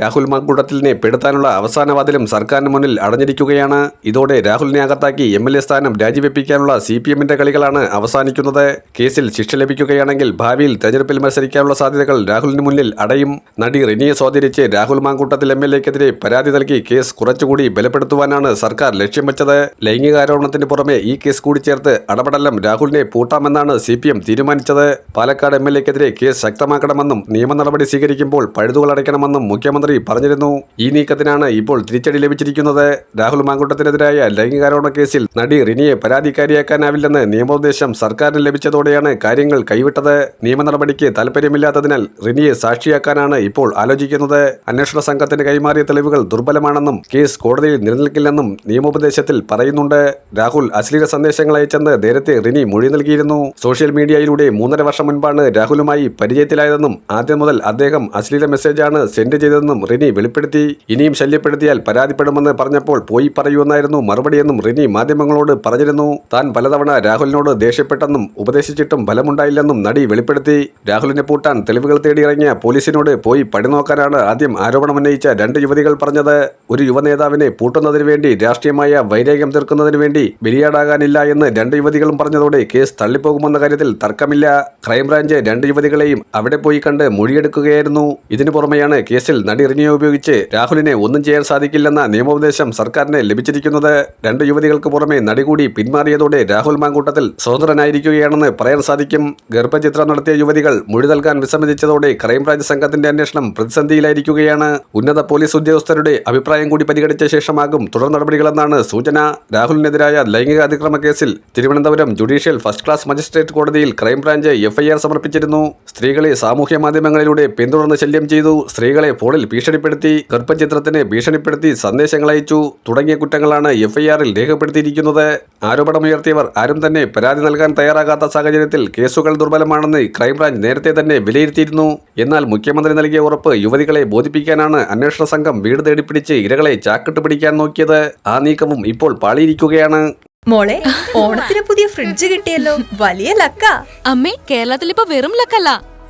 രാഹുൽ മാങ്കൂട്ടത്തിലിനെ പെടുത്താനുള്ള അവസാന വാതിലും സർക്കാരിന് മുന്നിൽ അടഞ്ഞിരിക്കുകയാണ്. ഇതോടെ രാഹുലിനെ അകത്താക്കി എം എൽ എ സ്ഥാനം രാജിവെപ്പിക്കാനുള്ള സി പി എമ്മിന്റെ കളികളാണ് അവസാനിക്കുന്നത്. കേസിൽ ശിക്ഷ ലഭിക്കുകയാണെങ്കിൽ ഭാവിയിൽ തെരഞ്ഞെടുപ്പിൽ മത്സരിക്കാനുള്ള സാധ്യതകൾ രാഹുലിന് മുന്നിൽ അടയും. നടി റിനിയെ സ്വാധീനിച്ച് രാഹുൽ മാങ്കൂട്ടത്തിൽ എം എൽ എക്കെതിരെ പരാതി നൽകി കേസ് കുറച്ചുകൂടി ബലപ്പെടുത്തുവാനാണ് സർക്കാർ ലക്ഷ്യം വെച്ചത്. ലൈംഗികാരോപണത്തിന് പുറമെ ഈ കേസ് കൂടി ചേർത്ത് അടപടലം രാഹുലിനെ പൂട്ടാമെന്നാണ് സി പി എം തീരുമാനിച്ചത്. പാലക്കാട് എം എൽ എക്കെതിരെ കേസ് ശക്തമാക്കണമെന്നും നിയമ നടപടി സ്വീകരിക്കുമ്പോൾ പഴുതുകൾ അടയ്ക്കണമെന്നും മുഖ്യമന്ത്രി പറഞ്ഞിരുന്നു ഈ നീക്കത്തിനാണ് ഇപ്പോൾ തിരിച്ചടി ലഭിച്ചിരിക്കുന്നത്. രാഹുൽ മാങ്കുട്ടത്തിനെതിരായ ലൈംഗികാരോപണ കേസിൽ നടി റിനിയെ പരാതിക്കാരിയാക്കാനാവില്ലെന്ന് നിയമോപദേശം സർക്കാരിന് ലഭിച്ചതോടെയാണ് കാര്യങ്ങൾ കൈവിട്ടത്. നിയമ നടപടിക്ക് താല്പര്യമില്ലാത്തതിനാൽ റിനിയെ സാക്ഷിയാക്കാനാണ് ഇപ്പോൾ ആലോചിക്കുന്നത്. അന്വേഷണ സംഘത്തിന് കൈമാറിയ തെളിവുകൾ ദുർബലമാണെന്നും കേസ് കോടതിയിൽ നിലനിൽക്കില്ലെന്നും നിയമോപദേശത്തിൽ പറയുന്നുണ്ട്. രാഹുൽ അശ്ലീല സന്ദേശങ്ങൾ അയച്ചെന്ന് നേരത്തെ റിനി മൊഴി നൽകിയിരുന്നു. സോഷ്യൽ മീഡിയയിലൂടെ മൂന്നര വർഷം മുൻപാണ് രാഹുലുമായി പരിചയത്തിലായതെന്നും ആദ്യം മുതൽ അദ്ദേഹം അശ്ലീല മെസ്സേജാണ് സെൻഡ് ചെയ്തതെന്നും റിനി വെളിപ്പെടുത്തി ഇനിയും ശല്യപ്പെടുത്തിയാൽ പരാതിപ്പെടുമെന്ന് പറഞ്ഞപ്പോൾ പോയി പറയുമെന്നായിരുന്നു മറുപടിയെന്നും റിനി മാധ്യമങ്ങളോട് പറഞ്ഞിരുന്നു. താൻ പലതവണ രാഹുലിനോട് ദേഷ്യപ്പെട്ടെന്നും ഉപദേശിച്ചിട്ടും ഫലമുണ്ടായില്ലെന്നും നടി വെളിപ്പെടുത്തി. രാഹുലിനെ പൂട്ടാൻ തെളിവുകൾ തേടി ഇറങ്ങിയ പോലീസിനോട് പോയി പടി നോക്കാനാണ് ആദ്യം ആരോപണമുന്നയിച്ച രണ്ട് യുവതികൾ പറഞ്ഞത്. ഒരു യുവനേതാവിനെ പൂട്ടുന്നതിനു വേണ്ടി രാഷ്ട്രീയമായ വൈരാഗ്യം തീർക്കുന്നതിനു വേണ്ടി ബലിയാടാകാനില്ല എന്ന് രണ്ട് യുവതികളും പറഞ്ഞതോടെ കേസ് തള്ളിപ്പോകുമെന്ന കാര്യത്തിൽ തർക്കമില്ല. ക്രൈംബ്രാഞ്ച് രണ്ട് യുവതികളെയും അവിടെ പോയി കണ്ട് മൊഴിയെടുക്കുകയായിരുന്നു. ഇതിനു പുറമെയാണ് കേസിൽ നടി റിനിയെ ഉപയോഗിച്ച് രാഹുലിനെ ഒന്നും ചെയ്യാൻ സാധിക്കില്ലെന്ന നിയമോപദേശം സർക്കാരിന് ലഭിച്ചിരിക്കുന്നത് രണ്ട് യുവതികൾക്ക് പുറമെ നടി കൂടി പിന്മാറിയതോടെ രാഹുൽ മാങ്കൂട്ടത്തിൽ സ്വതന്ത്രനായിരിക്കുകയാണെന്ന് പറയാൻ സാധിക്കും. ഗർഭചിത്രം നടത്തിയ യുവതികൾ മൊഴി നൽകാൻ വിസമ്മതിച്ചതോടെ ക്രൈംബ്രാഞ്ച് സംഘത്തിന്റെ അന്വേഷണം പ്രതിസന്ധിയിലായിരിക്കുകയാണ്. ഉന്നത പോലീസ് ഉദ്യോഗസ്ഥരുടെ അഭിപ്രായം കൂടി പരിഗണിച്ച ശേഷമാകും തുടർ നടപടികളെന്നാണ് സൂചന. രാഹുലിനെതിരായ ലൈംഗിക അതിക്രമ കേസിൽ Thiruvananthapuram judicial first class magistrate കോടതിയിൽ ക്രൈംബ്രാഞ്ച് എഫ്ഐആർ സമർപ്പിച്ചിരുന്നു. സ്ത്രീകളെ സാമൂഹ്യ മാധ്യമങ്ങളിലൂടെ പിന്തുടർന്ന് ശല്യം ചെയ്തു. സ്ത്രീകളെ ഫോണിൽ ഭീഷണിപ്പെടുത്തി ഗർഭചിത്രത്തിന് ഭീഷണിപ്പെടുത്തി സന്ദേശങ്ങൾ അയച്ചു. തുടങ്ങിയ കുറ്റങ്ങളാണ് എഫ്ഐആറിൽ രേഖപ്പെടുത്തിയിരിക്കുന്നത്. ആരോപണമുയർത്തിയവർ ആരും തന്നെ പരാതി നൽകാൻ തയ്യാറാകാത്ത സാഹചര്യത്തിൽ കേസുകൾ ദുർബലമാണെന്ന് ക്രൈംബ്രാഞ്ച് നേരത്തെ തന്നെ വിലയിരുത്തിയിരുന്നു. എന്നാൽ മുഖ്യമന്ത്രി നൽകിയ ഉറപ്പ് യുവതികളെ ബോധിപ്പിക്കാനാണ് അന്വേഷണ സംഘം വീട് തേടിപ്പിടിച്ച് ഇരകളെ ചാക്കിട്ട് പിടിക്കാൻ നോക്കിയത്. ആ നീക്കവും ഇപ്പോൾ പാളിയിരിക്കുകയാണ്. മോളെ ഓണത്തിന് പുതിയ ഫ്രിഡ്ജ് കിട്ടിയല്ലോ. വലിയ ലക്ക. അമ്മേ കേരളത്തിൽ ഇപ്പൊ വെറും ലക്കല്ല.